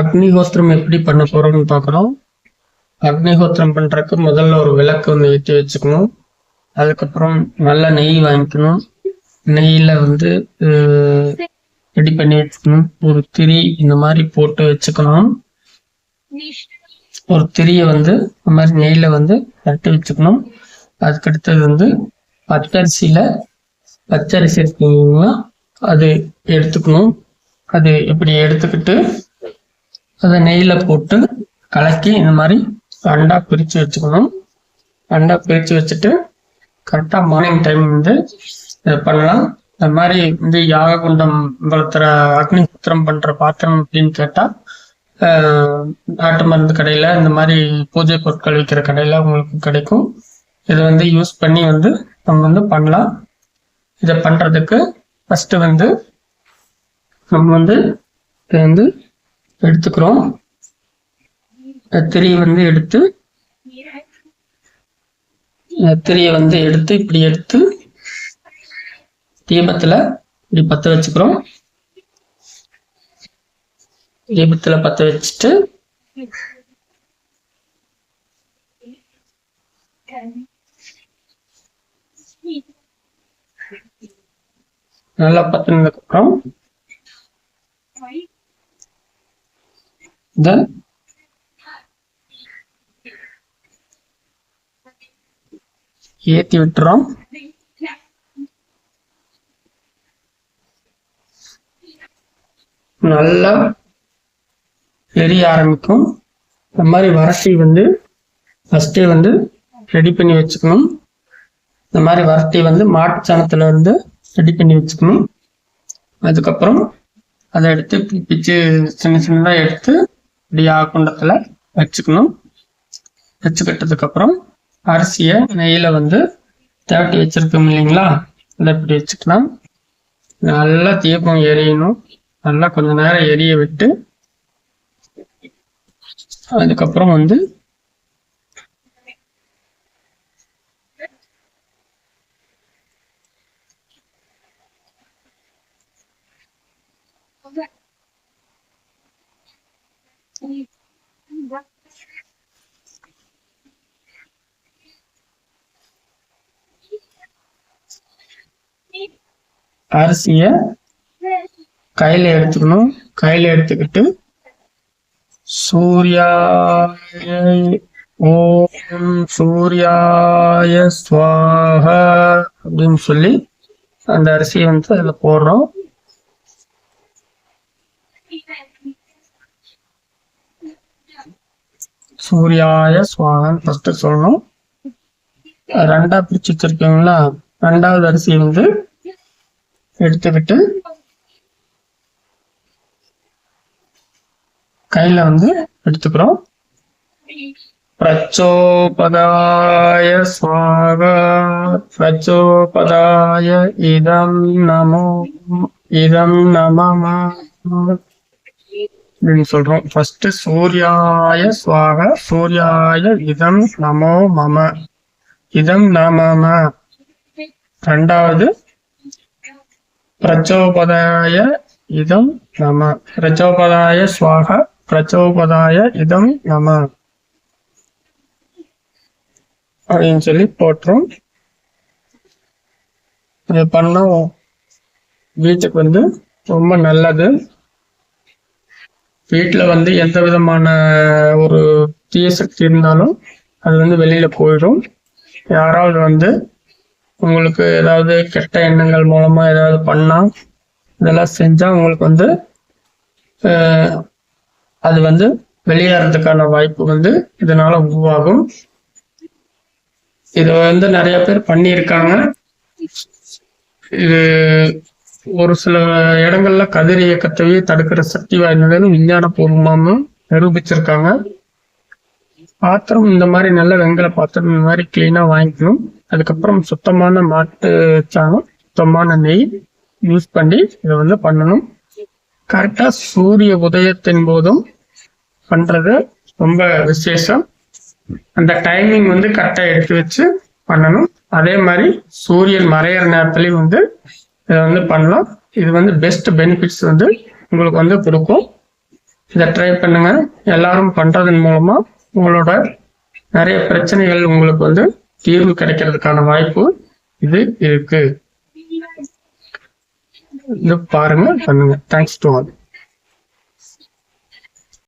அக்னிஹோத்திரம் எப்படி பண்ண போறோம்னு பார்க்குறோம் அக்னிஹோத்திரம் பண்ணுறதுக்கு முதல்ல ஒரு விளக்கு வந்து ஏற்றி வச்சுக்கணும். அதுக்கப்புறம் நல்ல நெய் வாங்கிக்கணும். நெய்யில் வந்து ரெடி பண்ணி வச்சுக்கணும். ஒரு திரி இந்த மாதிரி போட்டு வச்சுக்கணும். ஒரு திரியை வந்து இந்த மாதிரி நெய்யில் வந்து கட்டி வச்சுக்கணும். அதுக்கடுத்தது வந்து பச்சரிசியில் பச்சரிசி இருக்குங்களா அது எடுத்துக்கணும். அது இப்படி எடுத்துக்கிட்டு அதை நெய்யில் போட்டு கலக்கி இந்த மாதிரி அண்டா பிரித்து வச்சுக்கணும். அண்டா பிரித்து வச்சுட்டு கரெக்டாக மார்னிங் டைம் வந்து இதை பண்ணலாம். இந்த மாதிரி வந்து யாக குண்டம் வளர்த்துற அக்னி சுத்திரம் பண்ணுற பாத்திரம் அப்படின்னு கேட்டால் நாட்டு மருந்து கடையில் இந்த மாதிரி பூஜை பொருட்கள் விற்கிற கடையில் உங்களுக்கு கிடைக்கும். இதை வந்து யூஸ் பண்ணி வந்து நம்ம வந்து பண்ணலாம். இதை பண்ணுறதுக்கு ஃபஸ்ட்டு வந்து நம்ம வந்து இதை வந்து எடுத்துக்கிறோம். திரியை வந்து எடுத்து திரியை வந்து எடுத்து இப்படி எடுத்து தீபத்துல இப்படி பத்த வச்சுக்கிறோம். தீபத்துல பத்த வச்சுட்டு நல்லா பத்தினதுக்கு அப்புறம் தென் ஏத்தி விட்டுறோம். நல்லா எரிய ஆரம்பிக்கும். இந்த மாதிரி வரட்டி வந்து ஃபஸ்ட்டே வந்து ரெடி பண்ணி வச்சுக்கணும். இந்த மாதிரி வரட்டி வந்து மாட்டு சாணத்துல இருந்து ரெடி பண்ணி வச்சுக்கணும். அதுக்கப்புறம் அதை எடுத்து பிச்சு சின்ன சின்னதாக எடுத்து இப்படி ஆக்குண்டத்தில் வச்சுக்கணும் வச்சுக்கிட்டதுக்கப்புறம் அரிசியை நெய்யில் வந்து தேவட்டி வச்சிருக்கோம் இல்லைங்களா? அதை இப்படி வச்சுக்கலாம் நல்லா தீபம் எரியணும். நல்லா கொஞ்ச நேரம் எரிய விட்டு அதுக்கப்புறம் வந்து அரிசியை கையில் எடுத்துக்கணும். கையில் எடுத்துக்கிட்டு சூர்யாய ஓம் சூர்யாய சுவாக அப்படின்னு சொல்லி அந்த அரிசியை வந்து அதில் போடுறோம். சூர்யாய சுவாகன் ஃபர்ஸ்ட் சொல்லணும். ரெண்டா பிரிச்சு வச்சிருக்கீங்களா? ரெண்டாவது அரிசியை வந்து எடுத்துக்கிட்டு கையில வந்து எடுத்துக்கிறோம். பிரச்சோபதாய ஸ்வாக பிரச்சோபதாய இதம் நமோ இதம் நமம அப்படின்னு சொல்றோம். ஃபர்ஸ்ட் சூர்யாய சுவாக சூர்யாய இதம் நமோ மம. இதம் நமம. ரெண்டாவது பிரச்சோபதாய இதம் நம. பிரச்சோபதாய ஸ்வாக பிரச்சோபதாய இதம் நம. அப்படின்னு சொல்லி போட்டுரும். இது பண்ணா வீட்டுக்கு வந்து ரொம்ப நல்லது. வீட்டில் வந்து எந்த விதமான ஒரு தீய சக்தி இருந்தாலும் அது வந்து வெளியில் போயிடும். யாராவது வந்து உங்களுக்கு ஏதாவது கெட்ட எண்ணங்கள் மூலமா ஏதாவது பண்ணா இதெல்லாம் செஞ்சா உங்களுக்கு வந்து அது வந்து வெளியேறதுக்கான வாய்ப்பு வந்து இதனால உருவாகும். இது வந்து நிறைய பேர் பண்ணியிருக்காங்க. இது ஒரு சில இடங்கள்ல கதிர் இயக்கத்தையே தடுக்கிற சக்தி வாய்ந்ததுன்னு விஞ்ஞான பூர்வமாகவும் நிரூபிச்சிருக்காங்க. பாத்திரம் இந்த மாதிரி நல்ல வெங்கல பாத்திரம் இந்த மாதிரி கிளீனா வாங்கிக்கணும். அதுக்கப்புறம் சுத்தமான மாட்டு சாணம் சுத்தமான நெய் யூஸ் பண்ணி இதை வந்து பண்ணணும். கரெக்டாக சூரிய உதயத்தின் போதும் பண்ணுறது ரொம்ப விசேஷம். அந்த டைமிங் வந்து கரெக்டாக எடுத்து வச்சு பண்ணணும். அதே மாதிரி சூரியன் மறையிற நேரத்துலையும் வந்து இதை வந்து பண்ணலாம். இது வந்து பெஸ்ட் பெனிஃபிட்ஸ் வந்து உங்களுக்கு வந்து கொடுக்கும். இதை ட்ரை பண்ணுங்க. எல்லாரும் பண்ணுறதன் மூலமாக உங்களோட நிறைய பிரச்சனைகள் உங்களுக்கு வந்து தீர்வு கிடைக்கிறதுக்கான வாய்ப்பு இது இருக்கு. இது பாருங்க பண்ணுங்க. Thanks to all